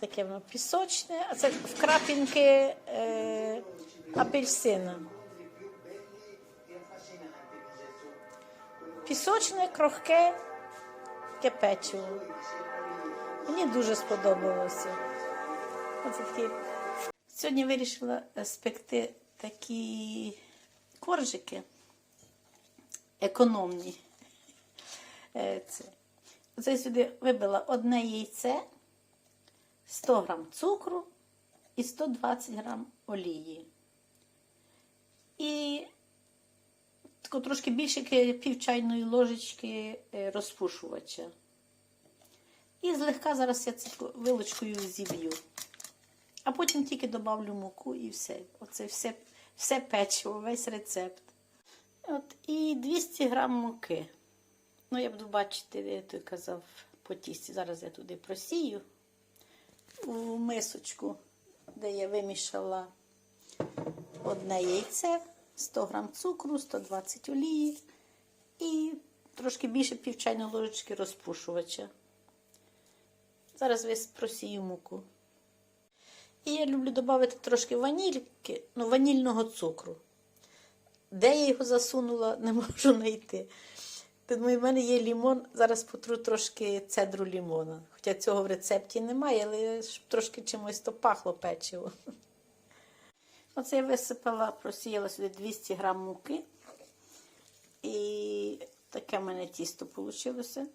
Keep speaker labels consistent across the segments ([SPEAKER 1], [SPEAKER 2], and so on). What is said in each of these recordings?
[SPEAKER 1] Таке воно пісочне, а це в крапінки е, апельсина. Пісочне, крохке, таке. Мені дуже сподобалося. Сьогодні вирішила е, спекти такі коржики економні. Е, Це. Сюди вибила одне яйце, 100 грам цукру і 120 грам олії. І трошки більше пів чайної ложечки е, розпушувача. І злегка зараз я це вилочкою зіб'ю. А потім тільки добавлю муку і все. Оце все, все печиво, весь рецепт. От, і 200 грам муки. Ну, я буду бачити, я казав по тісті. Зараз я туди просію у мисочку, де я вимішала одне яйце, 100 грам цукру, 120 олії і трошки більше пів чайної ложечки розпушувача. Зараз весь просію муку. І я люблю додати трошки ванільки, ну, ванільного цукру. Де я його засунула, не можу знайти. Тому в мене є лімон, зараз потру трошки цедру лімона. Хоча цього в рецепті немає, але щоб трошки чимось то пахло печиво. Оце я висипала, просіяла сюди 200 грам муки. І таке в мене тісто вийшло.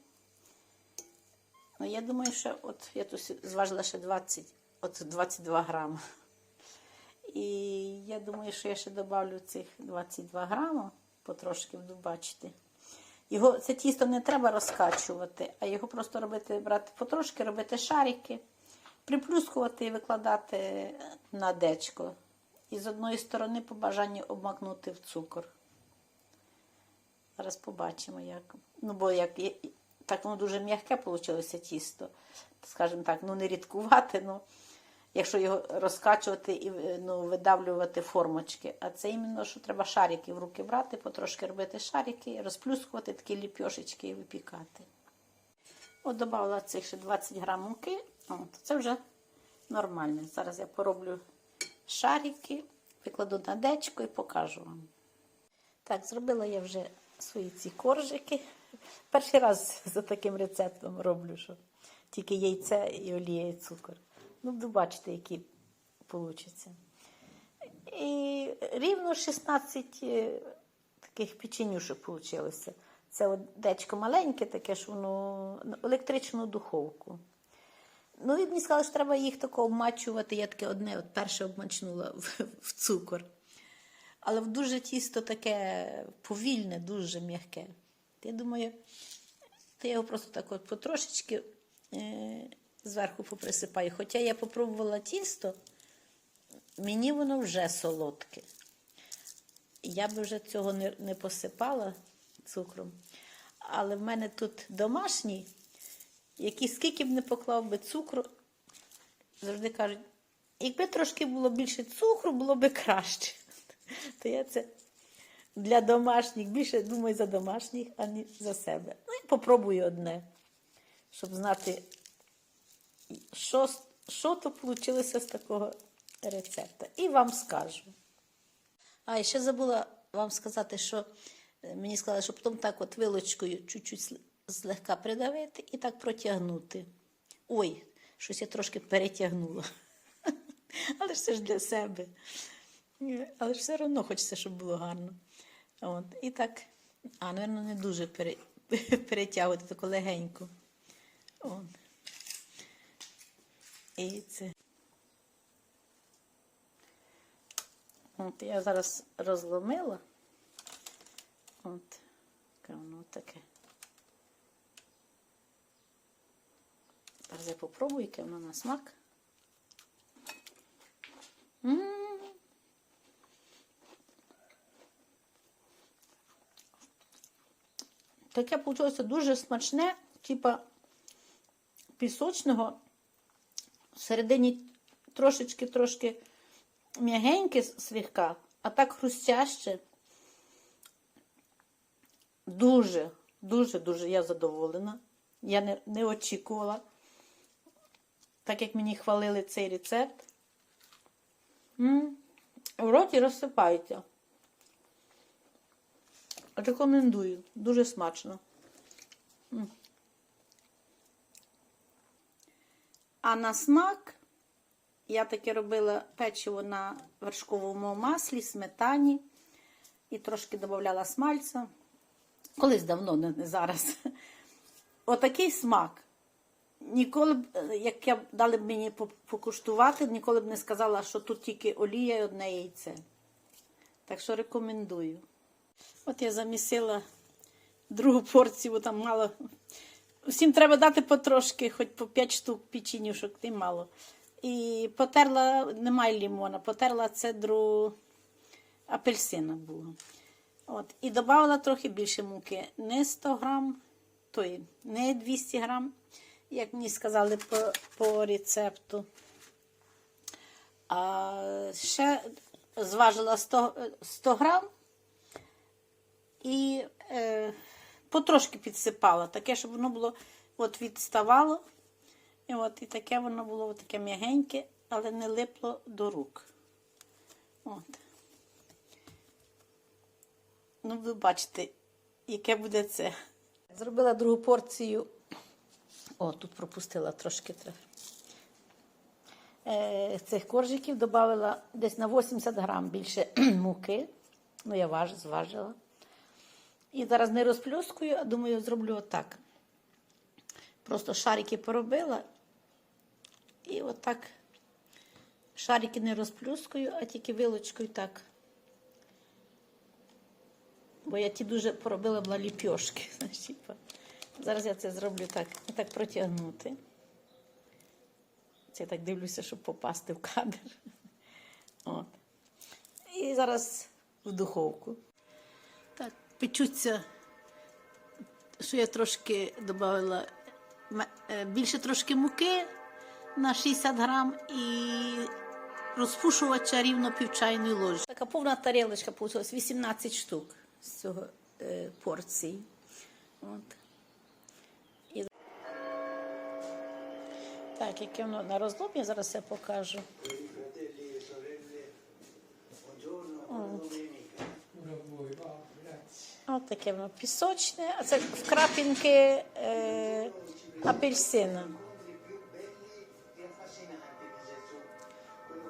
[SPEAKER 1] Ну, я думаю, що от я тут зважила ще 20, от 22 грами. І я думаю, що я ще додавлю цих 22 грама, потрошки буду бачити. Його, це тісто не треба розкачувати, а його просто робити, брати потрошки, робити шарики, приплюскувати і викладати на дечко. І з одної сторони по бажанню обмакнути в цукор. Зараз побачимо, як. Ну, бо як так воно дуже м'яке вийшло тісто. Скажімо так, ну не рідкувати, ну якщо його розкачувати і ну, видавлювати формочки. А це іменно, що треба шарики в руки брати, потрошки робити шарики, розплюскувати такі ліпьошечки і випікати. От додала цих ще 20 грам муки. От, це вже нормально. Зараз я пороблю шарики, викладу на дечко і покажу вам. Так, зробила я вже свої ці коржики. Перший раз за таким рецептом роблю, що тільки яйце і олія, і цукор. Ну, буду бачити, які получаться. І рівно 16 е, таких печенюшок вийшло. Це дечко маленьке, таке, що воно електричну духовку. Ну, і мені сказали, що треба їх тако обмачувати. Я таке одне от перше обмачнула в, в цукор. Але в дуже тісто таке повільне, дуже м'яке. Я думаю, то я його просто так от потрошечки е, зверху поприсипаю. Хоча я попробувала тісто, мені воно вже солодке. Я би вже цього не, не посипала цукром. Але в мене тут домашній, який скільки б не поклав би цукру, завжди кажуть, якби трошки було більше цукру, було б краще. То я це для домашніх, більше думаю за домашніх, а не за себе. Ну і попробую одне, щоб знати, що, що то вийшло з такого рецепту. І вам скажу. А, і ще забула вам сказати, що е, мені сказали, що потім так от вилочкою чуть-чуть злегка придавити і так протягнути. Ой, щось я трошки перетягнула. Але ж це ж для себе. Але ж все одно хочеться, щоб було гарно. От, і так, а, напевно, не дуже перетягувати, тако легенько. От. І це. От я зараз розломила. От, воно таке. Зараз я попробую, яке воно на смак. Таке вийшло дуже смачне, типа пісочного. Всередині трошечки-трошки м'ягеньке слегка, а так хрустяще. Дуже, дуже, дуже я задоволена. Я не, не очікувала так як мені хвалили цей рецепт. м в роті розсипається. Рекомендую. Дуже смачно. М. А на смак я таке робила печиво на вершковому маслі, сметані і трошки додавала смальця. Колись давно, не зараз. Отакий смак. Ніколи б, як я дали б мені покуштувати, ніколи б не сказала, що тут тільки олія і одне яйце. Так що рекомендую. От я замісила другу порцію, там мало. Всім треба дати потрошки, хоч по 5 штук печенюшок, тим мало. І потерла, немає лімона, потерла цедру апельсина було. От. І додала трохи більше муки. Не 100 грам, тої, не 200 грам, як мені сказали по, по рецепту. А ще зважила 100, е, 100 грам і е, потрошки підсипала, таке, щоб воно було от відставало. І от і таке воно було таке м'ягеньке, але не липло до рук. От. Ну, ви бачите, яке буде це. Зробила другу порцію. О, тут пропустила трошки. Е, цих коржиків додала десь на 80 грам більше муки. Ну, я важ, зважила. І зараз не розплюскую, а думаю, зроблю отак. Просто шарики поробила. І отак шарики не розплюскую, а тільки вилочкою так. Бо я ті дуже поробила була ліпьошки. Зараз я це зроблю так, так протягнути. Це я так дивлюся, щоб попасти в кадр. От. І зараз в духовку. Так, печуться, що я трошки додала більше трошки муки на 60 грам і розпушувача рівно пів чайної ложки. Така повна тарілочка вийшла, 18 штук з цього е, порції. От. Так, яке воно на розломі, я зараз я покажу. От таке воно пісочне, а це в крапінки е, апельсина.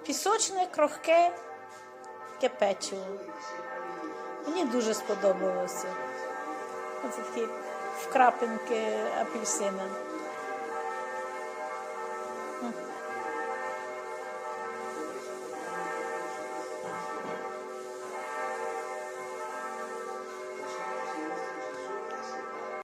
[SPEAKER 1] Пісочне, крохке, таке. Мені дуже сподобалося. Оце такі вкрапинки апельсина.